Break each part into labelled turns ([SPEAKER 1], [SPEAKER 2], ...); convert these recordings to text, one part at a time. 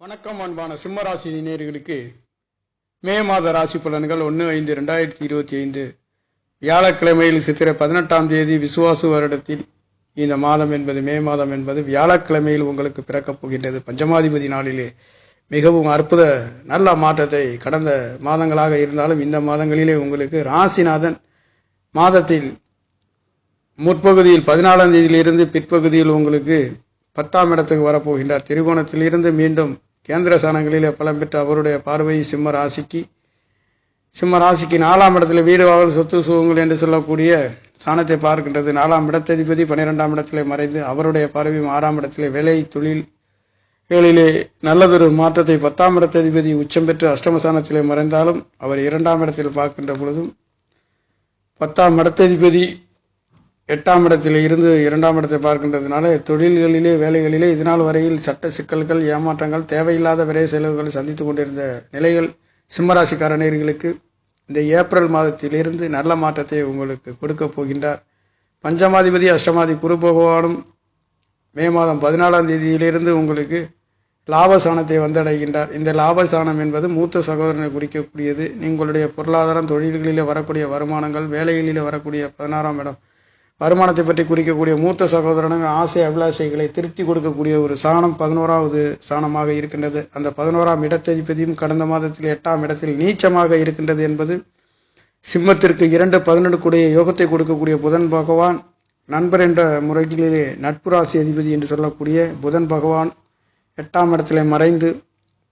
[SPEAKER 1] வணக்கம் அன்பான சிம்மராசி நேர்களுக்கு மே மாத ராசி பலன்கள் ஒன்று ஐந்து ரெண்டாயிரத்தி இருபத்தி ஐந்து. வியாழக்கிழமையில் சித்திரை பதினெட்டாம் தேதி விசுவாசு வருடத்தில் இந்த மாதம் என்பது மே மாதம் என்பது வியாழக்கிழமையில் உங்களுக்கு பிறக்கப் போகின்றது. பஞ்சமாதிபதி நாளிலே மிகவும் அற்புத நல்ல மாற்றத்தை கடந்த மாதங்களாக இருந்தாலும் இந்த மாதங்களிலே உங்களுக்கு ராசிநாதன் மாதத்தில் முற்பகுதியில் பதினாலாம் தேதியிலிருந்து பிற்பகுதியில் உங்களுக்கு பத்தாம் இடத்துக்கு வரப்போகின்றார். திருகோணத்திலிருந்து மீண்டும் கேந்திர ஸ்தானங்களிலே பலம் பெற்ற அவருடைய பார்வையும் சிம்ம ராசிக்கு சிம்ம ராசிக்கு நாலாம் இடத்துல வீடு வாவல் சொத்து சுகங்கள் என்று சொல்லக்கூடிய ஸ்தானத்தை பார்க்கின்றது. நாலாம் இடத்ததிபதி பன்னிரெண்டாம் இடத்திலே மறைந்து அவருடைய பார்வையும் ஆறாம் இடத்திலே வேலை தொழில் களிலே நல்லதொரு மாற்றத்தை பத்தாம் இடத்ததிபதி உச்சம் பெற்று அஷ்டமஸ்தானத்திலே மறைந்தாலும் அவர் இரண்டாம் இடத்தில் பார்க்கின்ற பொழுதும் பத்தாம் இடத்ததிபதி எட்டாம் இடத்தில் இருந்து இரண்டாம் இடத்தை பார்க்கின்றதுனால தொழில்களிலே வேலைகளிலே இதனால் வரையில் சட்ட சிக்கல்கள் ஏமாற்றங்கள் தேவையில்லாத விரை செலவுகளை சந்தித்து கொண்டிருந்த நிலைகள் சிம்மராசிக்கார நேர்களுக்கு இந்த ஏப்ரல் மாதத்திலிருந்து நல்ல மாற்றத்தை உங்களுக்கு கொடுக்க போகின்றார். பஞ்சமாதிபதி அஷ்டமாதி குரு பகவானும் மே மாதம் பதினாலாம் தேதியிலிருந்து உங்களுக்கு லாபஸ்தானத்தை வந்தடைகின்றார். இந்த லாபஸ்தானம் என்பது மூத்த சகோதரனை குறிக்கக்கூடியது. உங்களுடைய பொருளாதாரம் தொழில்களிலே வரக்கூடிய வருமானங்கள் வேலைகளிலே வரக்கூடிய பதினாறாம் இடம் வருமானத்தை பற்றி குறிக்கக்கூடிய மூத்த சகோதரனுங்க ஆசை அபிலாஷைகளை திருப்தி கொடுக்கக்கூடிய ஒரு சாணம் பதினோராவது சாணமாக இருக்கின்றது. அந்த பதினோராம் இடத்ததிபதியும் கடந்த மாதத்தில் எட்டாம் இடத்தில் நீச்சமாக இருக்கின்றது என்பது சிம்மத்திற்கு இரண்டு பதினெடுக்குடைய யோகத்தை கொடுக்கக்கூடிய புதன் பகவான் நண்பர் என்ற முறைகளிலே நட்பு ராசி அதிபதி என்று சொல்லக்கூடிய புதன் பகவான் எட்டாம் இடத்திலே மறைந்து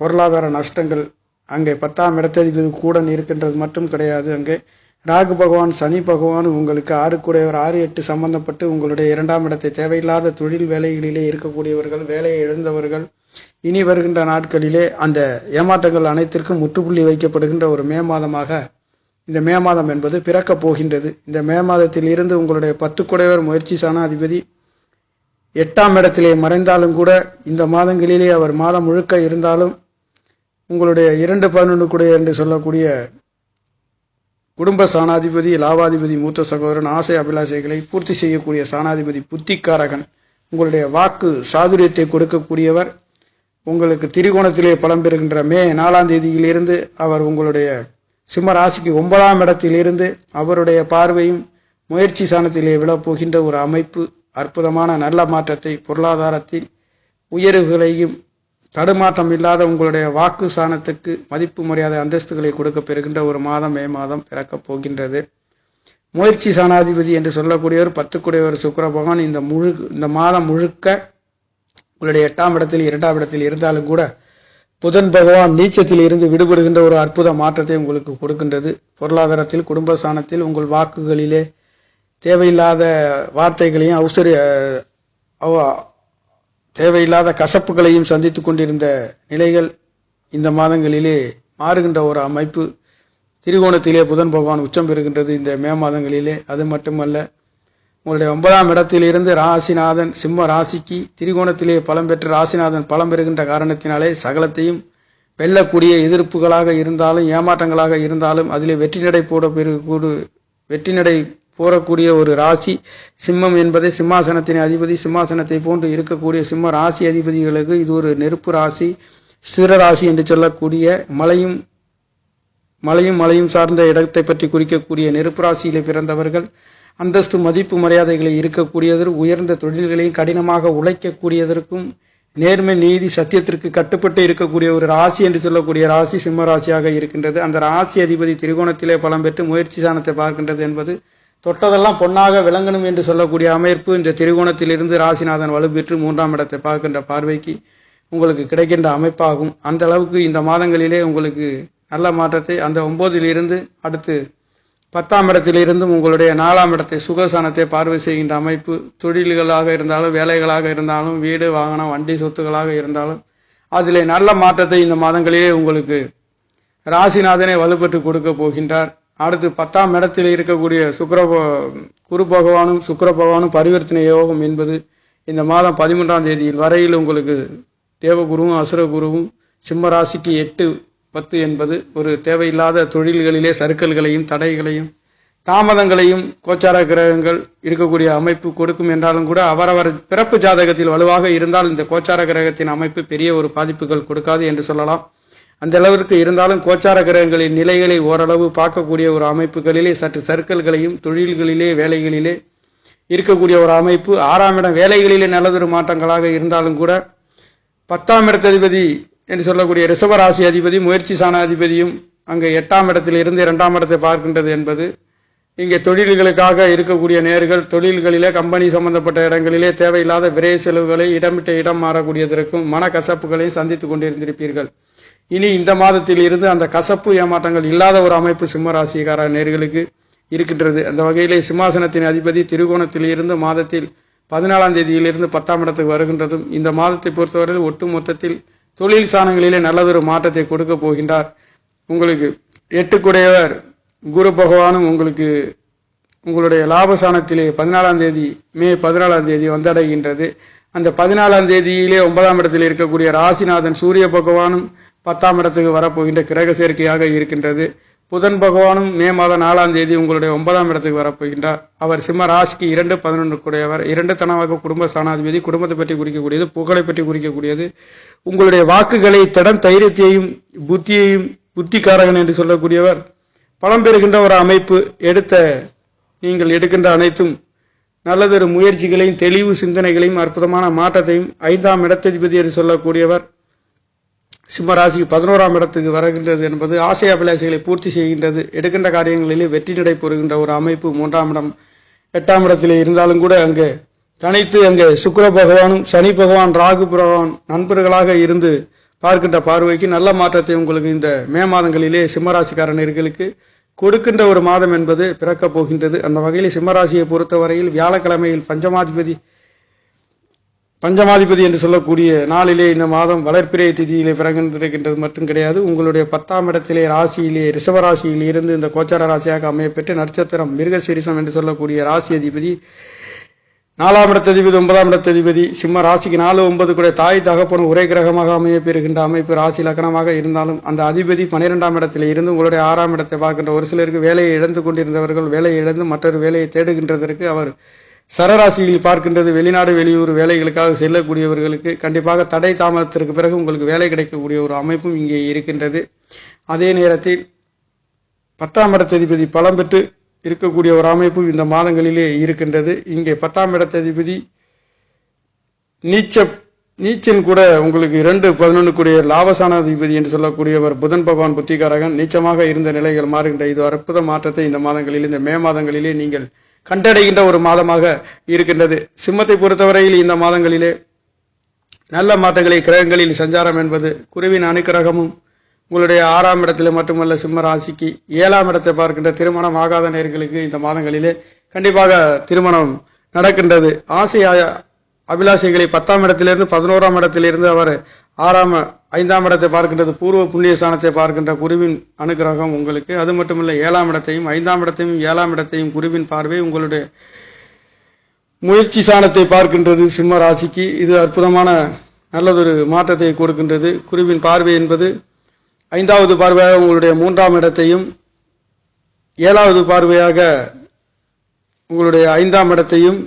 [SPEAKER 1] பொருளாதார நஷ்டங்கள் அங்கே பத்தாம் இடத்ததிபதி கூட இருக்கின்றது மட்டும் கிடையாது. அங்கே ராகு பகவான் சனி பகவான் உங்களுக்கு ஆறு கூடையவர் ஆறு எட்டு சம்பந்தப்பட்டு உங்களுடைய இரண்டாம் இடத்தை தேவையில்லாத தொழில் வேலைகளிலே இருக்கக்கூடியவர்கள் வேலையை இழந்தவர்கள் இனி வருகின்ற நாட்களிலே அந்த ஏமாற்றங்கள் அனைத்திற்கும் முற்றுப்புள்ளி வைக்கப்படுகின்ற ஒரு மே மாதமாக இந்த மே மாதம் என்பது பிறக்கப் போகின்றது. இந்த மே மாதத்தில் இருந்து உங்களுடைய பத்து குடையவர் முயற்சி சனாதிபதி எட்டாம் இடத்திலே மறைந்தாலும் கூட இந்த மாதங்களிலே அவர் மாதம் முழுக்க இருந்தாலும் உங்களுடைய இரண்டு பதினொன்று குடைய என்று சொல்லக்கூடிய குடும்ப சாணாதிபதி லாபாதிபதி மூத்த சகோதரன் ஆசை அபிலாஷைகளை பூர்த்தி செய்யக்கூடிய சாணாதிபதி புத்திக்காரகன். உங்களுடைய வாக்கு சாதுரியத்தை கொடுக்கக்கூடியவர். உங்களுக்கு திரிகோணத்திலே பலம் பெறுகின்ற மே நாலாம் தேதியிலிருந்து அவர் உங்களுடைய சிம்ம ராசிக்கு ஒன்பதாம் இடத்திலிருந்து அவருடைய பார்வையும் முயற்சி சாணத்திலே விழப்போகின்ற ஒரு அமைப்பு அற்புதமான நல்ல மாற்றத்தை பொருளாதாரத்தில் உயர்வுகளையும் தடுமாற்றம் இல்லாத உங்களுடைய வாக்கு சாணத்துக்கு மதிப்பு மரியாதை அந்தஸ்துகளை கொடுக்க பெறுகின்ற ஒரு மாதம் மே மாதம் பிறக்கப் போகின்றது. முயற்சி சாணாதிபதி என்று சொல்லக்கூடியவர் பத்துக்குடையவர் சுக்கர பகவான் இந்த முழு இந்த மாதம் முழுக்க உங்களுடைய எட்டாம் இடத்தில் இரண்டாம் இடத்தில் இருந்தாலும் கூட புதன் பகவான் நீச்சத்தில் இருந்து விடுபடுகின்ற ஒரு அற்புத மாற்றத்தை உங்களுக்கு கொடுக்கின்றது. பொருளாதாரத்தில் குடும்ப சாணத்தில் உங்கள் வாக்குகளிலே தேவையில்லாத வார்த்தைகளையும் அவசர அவ- தேவையில்லாத கசப்புகளையும் சந்தித்து கொண்டிருந்த நிலைகள் இந்த மாதங்களிலே மாறுகின்ற ஒரு அமைப்பு. திரிகோணத்திலே புதன் பகவான் உச்சம் பெறுகின்றது இந்த மே மாதங்களிலே. அது மட்டுமல்ல உங்களுடைய ஒன்பதாம் இடத்திலிருந்து ராசிநாதன் சிம்ம ராசிக்கு திரிகோணத்திலே பலம் பெற்று ராசிநாதன் பலம் பெறுகின்ற காரணத்தினாலே சகலத்தையும் வெல்லக்கூடிய எதிர்ப்புகளாக இருந்தாலும் ஏமாற்றங்களாக இருந்தாலும் அதிலே வெற்றி நடை போட பெருகூடு வெற்றி நடை போறக்கூடிய ஒரு ராசி சிம்மம் என்பதை சிம்மாசனத்தின் அதிபதி சிம்மாசனத்தை போன்று இருக்கக்கூடிய சிம்ம ராசி அதிபதிகளுக்கு இது ஒரு நெருப்பு ராசி ஸ்திர ராசி என்று சொல்லக்கூடிய மலையும் மலையும் மலையும் சார்ந்த இடத்தை பற்றி குறிக்கக்கூடிய நெருப்பு ராசியிலே பிறந்தவர்கள் அந்தஸ்து மதிப்பு மரியாதைகளை இருக்கக்கூடியவர் உயர்ந்த தொழில்களையும் கடினமாக உழைக்கக்கூடியதற்கும் நேர்மை நீதி சத்தியத்திற்கு கட்டுப்பட்டு இருக்கக்கூடிய ஒரு ராசி என்று சொல்லக்கூடிய ராசி சிம்ம ராசியாக இருக்கின்றது. அந்த ராசி அதிபதி திரிகோணத்திலே பலம் பெற்று முயற்சி சாணத்தை பார்க்கின்றது என்பது தொட்டதெல்லாம் பொன்னாக விளங்கணும் என்று சொல்லக்கூடிய அமைப்பு இந்த திரிகோணத்திலிருந்து ராசிநாதன் வலுப்பெற்று மூன்றாம் இடத்தை பார்க்கின்ற பார்வைக்கு உங்களுக்கு கிடைக்கின்ற அமைப்பாகும். அந்த அளவுக்கு இந்த மாதங்களிலே உங்களுக்கு நல்ல மாற்றத்தை அந்த ஒம்போதிலிருந்து அடுத்து பத்தாம் இடத்திலிருந்தும் உங்களுடைய நாலாம் இடத்தை சுகசானத்தை பார்வை செய்கின்ற அமைப்பு தொழில்களாக இருந்தாலும் வேலைகளாக இருந்தாலும் வீடு வாகனம் வண்டி சொத்துக்களாக இருந்தாலும் அதிலே நல்ல மாற்றத்தை இந்த மாதங்களிலே உங்களுக்கு ராசிநாதனை வலுப்பெற்று கொடுக்க போகின்றார். அடுத்து பத்தாம் இடத்தில் இருக்கக்கூடிய சுக்கர குரு பகவானும் சுக்கர பகவானும் பரிவர்த்தனை யோகம் என்பது இந்த மாதம் பதிமூன்றாம் தேதியில் வரையில் உங்களுக்கு தேவகுருவும் அசுரகுருவும் சிம்ம ராசிக்கு எட்டு பத்து என்பது ஒரு தேவையில்லாத தொழில்களிலே சறுக்கல்களையும் தடைகளையும் தாமதங்களையும் கோச்சார கிரகங்கள் இருக்கக்கூடிய அமைப்பு கொடுக்கும் என்றாலும் கூட அவரவர் பிறப்பு ஜாதகத்தில் வலுவாக இருந்தால் இந்த கோச்சார கிரகத்தின் அமைப்பு பெரிய ஒரு பாதிப்புகள் கொடுக்காது என்று சொல்லலாம். அந்த அளவிற்கு இருந்தாலும் கோச்சார கிரகங்களின் நிலைகளை ஓரளவு பார்க்கக்கூடிய ஒரு அமைப்புகளிலே சற்று சர்க்கிள்களையும் தொழில்களிலே வேலைகளிலே இருக்கக்கூடிய ஒரு அமைப்பு. ஆறாம் இடம் வேலைகளிலே நல்லதொரு மாற்றங்களாக இருந்தாலும் கூட பத்தாம் இடத்ததிபதி என்று சொல்லக்கூடிய ரிசவராசி அதிபதி முயற்சி சாணாதிபதியும் அங்கே எட்டாம் இடத்தில் இருந்து இரண்டாம் இடத்தை பார்க்கின்றது என்பது இங்கே தொழில்களுக்காக இருக்கக்கூடிய நேர்கள் தொழில்களிலே கம்பெனி சம்பந்தப்பட்ட இடங்களிலே தேவையில்லாத விரை செலவுகளை இடமிட்ட இடம் மாறக்கூடியதற்கும் மனக்கசப்புகளையும் சந்தித்து கொண்டிருந்திருப்பீர்கள். இனி இந்த மாதத்தில் இருந்து அந்த கசப்பு ஏமாற்றங்கள் இல்லாத ஒரு அமைப்பு சிம்மராசிகார நேர்களுக்கு இருக்கின்றது. அந்த வகையிலே சிம்மாசனத்தின் அதிபதி திருகோணத்தில் இருந்து மாதத்தில் பதினாலாம் தேதியிலிருந்து பத்தாம் இடத்துக்கு வருகின்றதும் இந்த மாதத்தை பொறுத்தவரையில் ஒட்டு மொத்தத்தில் தொழில் சாணங்களிலே நல்லதொரு மாற்றத்தை கொடுக்க போகின்றார். உங்களுக்கு எட்டுக்குடையவர் குரு பகவானும் உங்களுக்கு உங்களுடைய லாபசானத்திலே பதினாலாம் தேதி மே பதினாலாம் தேதி வந்தடைகின்றது. அந்த பதினாலாம் தேதியிலே ஒன்பதாம் இடத்தில் இருக்கக்கூடிய ராசிநாதன் சூரிய பகவானும் பத்தாம் இடத்துக்கு வரப்போகின்ற கிரக சேர்க்கையாக இருக்கின்றது. புதன் பகவானும் மே மாதம் நாலாம் தேதி உங்களுடைய ஒன்பதாம் இடத்துக்கு வரப்போகின்றார். அவர் சிம்ம ராசிக்கு இரண்டு பதினொன்று கூடியவர் இரண்டு தனமாக குடும்ப ஸ்தானாதிபதி குடும்பத்தை பற்றி குறிக்கக்கூடியது புகழை பற்றி குறிக்கக்கூடியது. உங்களுடைய வாக்குகளை திடம் தைரியத்தையும் புத்தியையும் புத்திகாரகன் என்று சொல்லக்கூடியவர். பலம் பெறுகின்ற ஒரு அமைப்பு எடுத்த நீங்கள் எடுக்கின்ற அனைத்தும் நல்லதொரு முயற்சிகளையும் தெளிவு சிந்தனைகளையும் அற்புதமான மாற்றத்தையும் ஐந்தாம் இடத்ததிபதி என்று சொல்லக்கூடியவர். சிம்மராசி பதினோராம் இடத்துக்கு வருகின்றது என்பது ஆசை அபிலாஷைகளை பூர்த்தி செய்கின்றது. எடுக்கின்ற காரியங்களிலே வெற்றி நடை பெறுகின்ற ஒரு அமைப்பு மூன்றாம் இடம். எட்டாம் இடத்திலே இருந்தாலும் கூட அங்கே தனித்து அங்கே சுக்கர பகவானும் சனி பகவான் ராகு பகவான் நண்பர்களாக இருந்து பார்க்கின்ற பார்வைக்கு நல்ல மாற்றத்தை உங்களுக்கு இந்த மே மாதங்களிலே சிம்மராசிக்காரர்களுக்கு கொடுக்கின்ற ஒரு மாதம் என்பது பிறக்கப் போகின்றது. அந்த வகையில் சிம்மராசியை பொறுத்தவரையில் வியாழக்கிழமையில் பஞ்சமாதிபதி பஞ்சமாதிபதி என்று சொல்லக்கூடிய நாளிலே இந்த மாதம் வளர்ப்பிறை திதியிலே பிறந்திருக்கின்றது மட்டும் கிடையாது. உங்களுடைய பத்தாம் இடத்திலே ராசியிலே ரிஷபராசியில் இருந்து இந்த கோச்சார ராசியாக அமையப்பெற்று நட்சத்திரம் மிருகசீரிசம் என்று சொல்லக்கூடிய ராசி அதிபதி நாலாம் இடத்ததிபதி ஒன்பதாம் இடத்ததிபதி சிம்ம ராசிக்கு நாலு ஒன்பது கூட தாய் தகப்பனும் ஒரே கிரகமாக அமையப்பெறுகின்ற அமைப்பு ராசி லக்கணமாக இருந்தாலும் அந்த அதிபதி பன்னிரெண்டாம் இடத்தில் இருந்து உங்களுடைய ஆறாம் இடத்தை பார்க்கின்ற ஒரு சிலருக்கு வேலையை இழந்து கொண்டிருந்தவர்கள் வேலையை இழந்து மற்றொரு வேலையை தேடுகின்றதற்கு அவர் சரராசியில் பார்க்கின்றது வெளிநாடு வெளியூர் வேலைகளுக்காக செல்லக்கூடியவர்களுக்கு கண்டிப்பாக தடை தாமதத்திற்கு பிறகு உங்களுக்கு வேலை கிடைக்கக்கூடிய ஒரு அமைப்பும் இங்கே இருக்கின்றது. அதே நேரத்தில் பத்தாம் இடத்ததிபதி பலம் பெற்று இருக்கக்கூடிய ஒரு அமைப்பும் இந்த மாதங்களிலே இருக்கின்றது. இங்கே பத்தாம் இடத்ததிபதி நீச்ச நீச்சன் கூட உங்களுக்கு இரண்டு பதினொன்று கூடிய லாபசான அதிபதி என்று சொல்லக்கூடியவர் புதன் பகவான் புத்திகாரகன் நீச்சமாக இருந்த நிலைகள் மாறுகின்ற. இது அற்புத மாற்றத்தை இந்த மாதங்களில் இந்த மே மாதங்களிலே நீங்கள் கண்டடைகின்ற ஒரு மாதமாக இருக்கின்றது. சிம்மத்தை பொறுத்தவரையில் இந்த மாதங்களிலே நல்ல மாற்றங்களை கிரகங்களில் சஞ்சாரம் என்பது குருவின் அணுக்கிரகமும் உங்களுடைய ஆறாம் இடத்துல மட்டுமல்ல சிம்ம ராசிக்கு ஏழாம் இடத்தை பார்க்கின்ற திருமணம் ஆகாத நேர்களுக்கு இந்த மாதங்களிலே கண்டிப்பாக திருமணம் நடக்கின்றது. ஆசை அபிலாஷைகளை பத்தாம் இடத்திலிருந்து பதினோராம் இடத்திலிருந்து அவர் ஆறாம் ஐந்தாம் இடத்தை பார்க்கின்றது பூர்வ புண்ணிய ஸ்தானத்தை பார்க்கின்ற குருவின் அனுகிரகம் உங்களுக்கு. அது மட்டுமில்லை ஏழாம் இடத்தையும் ஐந்தாம் இடத்தையும் ஏழாம் இடத்தையும் குருவின் பார்வை உங்களுடைய முயற்சி சாணத்தை பார்க்கின்றது சிம்ம ராசிக்கு. இது அற்புதமான நல்லதொரு மாற்றத்தை கொடுக்கின்றது. குருவின் பார்வை என்பது ஐந்தாவது பார்வையாக உங்களுடைய மூன்றாம் இடத்தையும் ஏழாவது பார்வையாக உங்களுடைய ஐந்தாம் இடத்தையும்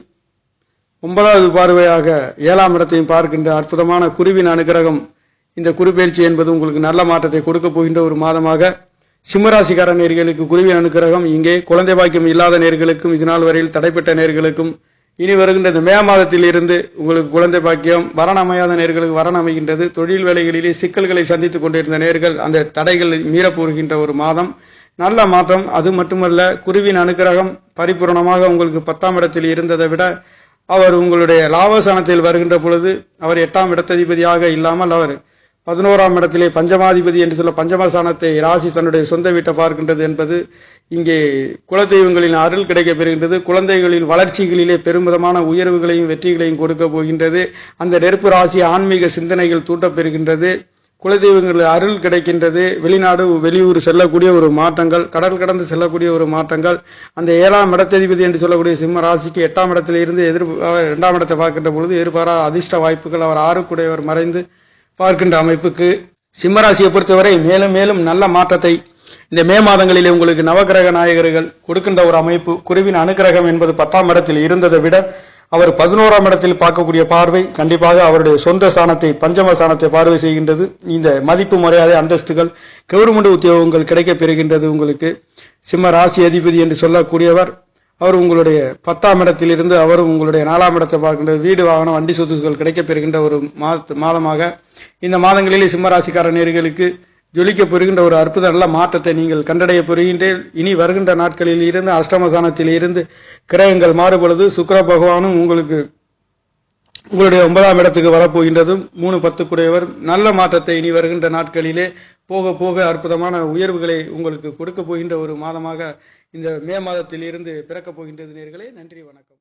[SPEAKER 1] ஒன்பதாவது பார்வையாக ஏழாம் இடத்தையும் பார்க்கின்ற அற்புதமான குருவின் அனுகிரகம் இந்த குருப்பெயர்ச்சி என்பது உங்களுக்கு நல்ல மாற்றத்தை கொடுக்க போகின்ற ஒரு மாதமாக சிம்மராசிக்கார நேர்களுக்கு குருவின் அனுகிரகம் இங்கே குழந்தை பாக்கியம் இல்லாத நேர்களுக்கும் இதனால் வரையில் தடைப்பட்ட நேர்களுக்கும் இனி வருகின்ற இந்த மே மாதத்தில் இருந்து உங்களுக்கு குழந்தை பாக்கியம் வரண அமையாத நேர்களுக்கு வரண அமைகின்றது. தொழில் வேலைகளிலே சிக்கல்களை சந்தித்துக் கொண்டிருந்த நேர்கள் அந்த தடைகள் மீறப்போகின்ற ஒரு மாதம். நல்ல மாற்றம் அது மட்டுமல்ல குருவின் அனுகிரகம் பரிபூரணமாக உங்களுக்கு பத்தாம் இடத்தில் இருந்ததை விட அவர் உங்களுடைய லாபசானத்தில் வருகின்ற பொழுது அவர் எட்டாம் இடத்ததிபதியாக இல்லாமல் அவர் பதினோராம் இடத்திலே பஞ்சமாதிபதி என்று சொல்ல பஞ்சமசானத்தை ராசி தன்னுடைய சொந்த வீட்டை பார்க்கின்றது என்பது இங்கே குலதெய்வங்களின் அருள் கிடைக்கப் பெறுகின்றது குழந்தைகளின் வளர்ச்சிகளிலே பெருமிதமான உயர்வுகளையும் வெற்றிகளையும் கொடுக்க போகின்றது. அந்த நெருப்பு ராசி ஆன்மீக சிந்தனைகள் தூட்டப் பெறுகின்றது குலதெய்வங்கள் அருள் கிடைக்கின்றது. வெளிநாடு வெளியூர் செல்லக்கூடிய ஒரு மாற்றங்கள் கடல் கடந்து செல்லக்கூடிய ஒரு மாற்றங்கள். அந்த ஏழாம் இடத்ததிபதி என்று சொல்லக்கூடிய சிம்ம ராசிக்கு எட்டாம் இடத்திலிருந்து எதிர் இரண்டாம் இடத்தை பார்க்கின்ற பொழுது எதிர்பாரா அதிர்ஷ்ட வாய்ப்புகள். அவர் ஆறுக்குடையவர் மறைந்து பார்க்கின்ற அமைப்புக்கு சிம்மராசியை பொறுத்தவரை மேலும் மேலும் நல்ல மாற்றத்தை இந்த மே மாதங்களிலே உங்களுக்கு நவக்கிரக நாயகர்கள் கொடுக்கின்ற ஒரு அமைப்பு குருவின் அனுகிரகம் என்பது பத்தாம் இடத்தில் இருந்ததை விட அவர் பதினோராம் இடத்தில் பார்க்கக்கூடிய பார்வை கண்டிப்பாக அவருடைய சொந்த ஸ்தானத்தை பஞ்சம ஸ்தானத்தை பார்வை செய்கின்றது. இந்த மதிப்பு மரியாதை அந்தஸ்துகள் கவர்மெண்ட் உத்தியோகங்கள் கிடைக்கப் பெறுகின்றது உங்களுக்கு. சிம்ம ராசி அதிபதி என்று சொல்லக்கூடியவர் அவர் உங்களுடைய பத்தாம் இடத்திலிருந்து அவர் உங்களுடைய நாலாம் இடத்தை பார்க்கின்ற வீடு வாகனம் வண்டி சொத்துக்கள் கிடைக்கப் பெறுகின்ற ஒரு மாத மாதமாக இந்த மாதங்களிலே சிம்மராசிக்கார நேர்களுக்கு ஜொலிக்க பெறுகின்ற ஒரு அற்புத நல்ல மாற்றத்தை நீங்கள் கண்டடைய பெறுகின்றேன் இனி வருகின்ற நாட்களில் இருந்து அஷ்டமசானத்தில் இருந்து கிரகங்கள் மாறுபொழுது சுக்கர பகவானும் உங்களுக்கு உங்களுடைய ஒன்பதாம் இடத்துக்கு வரப்போகின்றதும் மூணு பத்துக்குடையவர் நல்ல மாற்றத்தை இனி வருகின்ற நாட்களிலே போக போக அற்புதமான உயர்வுகளை உங்களுக்கு கொடுக்க போகின்ற ஒரு மாதமாக இந்த மே மாதத்தில் இருந்து பிறக்கப் போகின்றது நேர்களே. நன்றி வணக்கம்.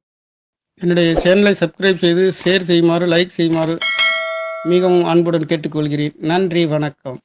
[SPEAKER 1] என்னுடைய சேனலை சப்ஸ்கிரைப் செய்து ஷேர் செய்யுமாறு லைக் செய்யுமாறு மிகவும் அன்புடன் கேட்டுக்கொள்கிறேன். நன்றி வணக்கம்.